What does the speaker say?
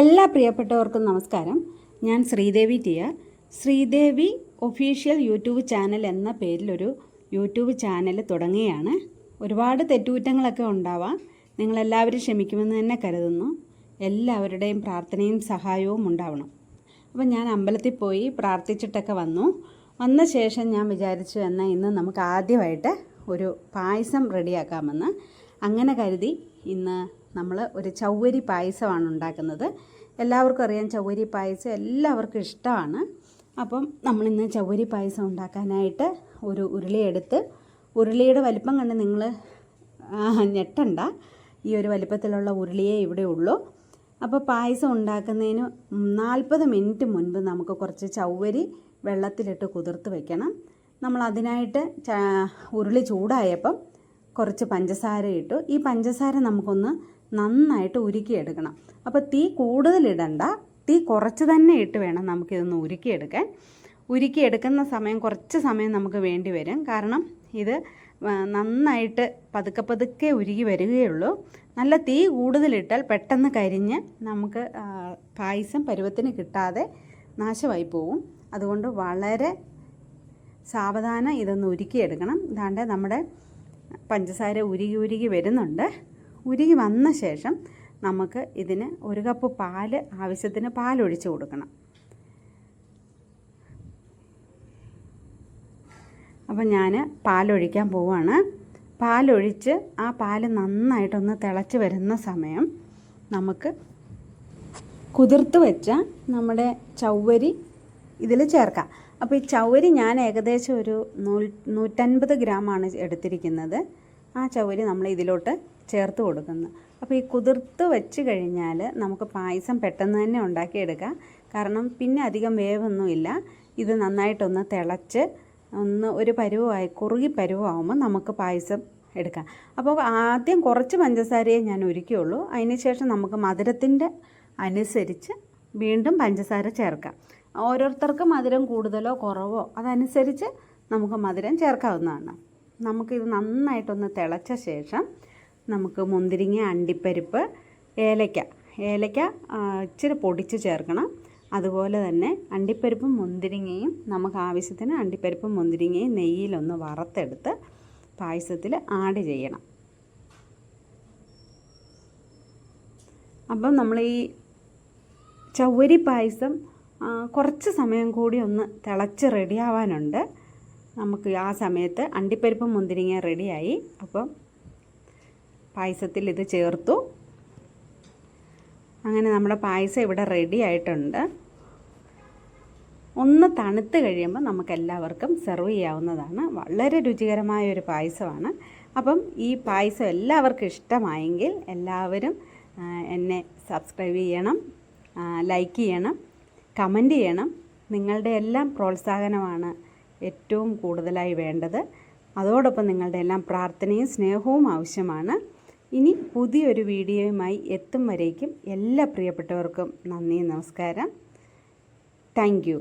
എല്ലാ പ്രിയപ്പെട്ടവർക്കും നമസ്കാരം. ഞാൻ Sreedevi Tiya. Sreedevi official YouTube channel എന്ന പേരിലൊരു യൂട്യൂബ് ചാനൽ തുടങ്ങുകയാണ്. ഒരുപാട് തെറ്റുകുറ്റങ്ങളൊക്കെ ഉണ്ടാവാം. നിങ്ങളെല്ലാവരും ക്ഷമിക്കുമെന്ന് തന്നെ കരുതുന്നു. എല്ലാവരുടെയും പ്രാർത്ഥനയും സഹായവും ഉണ്ടാവണം. അപ്പം ഞാൻ അമ്പലത്തിൽ പോയി പ്രാർത്ഥിച്ചിട്ടൊക്കെ വന്നു. വന്ന ശേഷം ഞാൻ വിചാരിച്ചു എന്നാൽ ഇന്ന് നമുക്ക് ആദ്യമായിട്ട് ഒരു പായസം റെഡിയാക്കാമെന്ന്. അങ്ങനെ കരുതി ഇന്ന് നമ്മൾ ഒരു ചൗവരി പായസമാണ് ഉണ്ടാക്കുന്നത്. എല്ലാവർക്കും അറിയാം ചൗവരി പായസം എല്ലാവർക്കും ഇഷ്ടമാണ്. അപ്പം നമ്മളിന്ന് ചൗവരി പായസം ഉണ്ടാക്കാനായിട്ട് ഒരു ഉരുളിയെടുത്ത് ഉരുളിയുടെ വലിപ്പം കണ്ട് നിങ്ങൾ ഞെട്ടണ്ട. ഈ ഒരു വലിപ്പത്തിലുള്ള ഉരുളിയേ ഇവിടെ ഉള്ളൂ. അപ്പോൾ പായസം ഉണ്ടാക്കുന്നതിന് നാൽപ്പത് മിനിറ്റ് മുൻപ് നമുക്ക് കുറച്ച് ചൗവരി വെള്ളത്തിലിട്ട് കുതിർത്ത് വെക്കണം. നമ്മൾ അതിനായിട്ട് ഉരുളി ചൂടായപ്പം കുറച്ച് പഞ്ചസാര ഇട്ടു. ഈ പഞ്ചസാര നമുക്കൊന്ന് നന്നായിട്ട് ഉരുക്കിയെടുക്കണം. അപ്പോൾ തീ കൂടുതലിടണ്ട. തീ കുറച്ച് തന്നെ ഇട്ട് വേണം നമുക്കിതൊന്ന് ഉരുക്കിയെടുക്കാൻ. ഉരുക്കിയെടുക്കുന്ന സമയം കുറച്ച് സമയം നമുക്ക് വേണ്ടി വരും. കാരണം ഇത് നന്നായിട്ട് പതുക്കെ പതുക്കെ ഉരുകി വരികയുള്ളൂ. നല്ല തീ കൂടുതലിട്ടാൽ പെട്ടെന്ന് കരിഞ്ഞ് നമുക്ക് പായസം പരുവത്തിന് കിട്ടാതെ നാശമായി പോവും. അതുകൊണ്ട് വളരെ സാവധാനം ഇതൊന്ന് ഉരുക്കിയെടുക്കണം. ഇതാണ്ട് നമ്മുടെ പഞ്ചസാര ഉരുകി ഉരുകി വരുന്നുണ്ട്. ഉരുകി വന്ന ശേഷം നമുക്ക് ഇതിന് ഒരു കപ്പ് പാൽ ആവശ്യത്തിന് പാലൊഴിച്ച് കൊടുക്കണം. അപ്പം ഞാൻ പാലൊഴിക്കാൻ പോവാണ്. പാലൊഴിച്ച് ആ പാൽ നന്നായിട്ടൊന്ന് തിളച്ച് വരുന്ന സമയം നമുക്ക് കുതിർത്ത് വെച്ച നമ്മുടെ ചൗവരി ഇതിൽ ചേർക്കാം. അപ്പോൾ ഈ ചവരി ഞാൻ ഏകദേശം ഒരു നൂ നൂറ്റൻപത് ഗ്രാമാണ് എടുത്തിരിക്കുന്നത്. ആ ചവരി നമ്മൾ ഇതിലോട്ട് ചേർത്ത് കൊടുക്കുന്നു. അപ്പോൾ ഈ കുതിർത്ത് വെച്ച് കഴിഞ്ഞാൽ നമുക്ക് പായസം പെട്ടെന്ന് തന്നെ ഉണ്ടാക്കിയെടുക്കാം. കാരണം പിന്നെ അധികം വേവൊന്നുമില്ല ഇത് നന്നായിട്ടൊന്ന് തിളച്ച് ഒന്ന് ഒരു പരുവമായി കുറുകി പരുവാകുമ്പോൾ നമുക്ക് പായസം എടുക്കാം. അപ്പോൾ ആദ്യം കുറച്ച് പഞ്ചസാരയെ ഞാൻ ഒരുക്കിയുള്ളൂ അതിന് ശേഷം നമുക്ക് മധുരത്തിന്റെ അനുസരിച്ച് വീണ്ടും പഞ്ചസാര ചേർക്കാം. ഓരോരുത്തർക്ക് മധുരം കൂടുതലോ കുറവോ അതനുസരിച്ച് നമുക്ക് മധുരം ചേർക്കാവുന്നതാണ്. നമുക്കിത് നന്നായിട്ടൊന്ന് തിളച്ച ശേഷം നമുക്ക് മുന്തിരിങ്ങ അണ്ടിപ്പരിപ്പ് ഏലയ്ക്ക. ഏലയ്ക്ക ഇച്ചിരി പൊടിച്ച് ചേർക്കണം. അതുപോലെ തന്നെ അണ്ടിപ്പരിപ്പും മുന്തിരിങ്ങയും നമുക്ക് ആവശ്യത്തിന് അണ്ടിപ്പരിപ്പും മുന്തിരിങ്ങയും നെയ്യിലൊന്ന് വറുത്തെടുത്ത് പായസത്തിൽ ആഡ് ചെയ്യണം. അപ്പം നമ്മൾ ഈ ചവ്വരി പായസം കുറച്ച് സമയം കൂടി ഒന്ന് തിളച്ച് റെഡിയാവാനുണ്ട് നമുക്ക് ആ സമയത്ത് അണ്ടിപ്പരിപ്പ് മുന്തിരിങ്ങ റെഡിയായി അപ്പം പായസത്തിൽ ഇത് ചേർത്തു. അങ്ങനെ നമ്മുടെ പായസം ഇവിടെ റെഡി ആയിട്ടുണ്ട്. ഒന്ന് തണുത്ത് കഴിയുമ്പോൾ നമുക്ക് എല്ലാവർക്കും സെർവ് ചെയ്യാവുന്നതാണ്. വളരെ രുചികരമായ ഒരു പായസമാണ്. അപ്പം ഈ പായസം എല്ലാവർക്കും ഇഷ്ടമായെങ്കിൽ എല്ലാവരും എന്നെ സബ്സ്ക്രൈബ് ചെയ്യണം. ലൈക്ക് ചെയ്യണം കമന്റ് ചെയ്യണം. നിങ്ങളുടെ എല്ലാം പ്രോത്സാഹനമാണ് ഏറ്റവും കൂടുതലായി വേണ്ടത്. അതോടൊപ്പം നിങ്ങളുടെ എല്ലാം പ്രാർത്ഥനയും സ്നേഹവും ആവശ്യമാണ്. ഇനി പുതിയൊരു വീഡിയോയുമായി എത്തും വരേക്കും എല്ലാ പ്രിയപ്പെട്ടവർക്കും നന്ദി നമസ്കാരം. താങ്ക്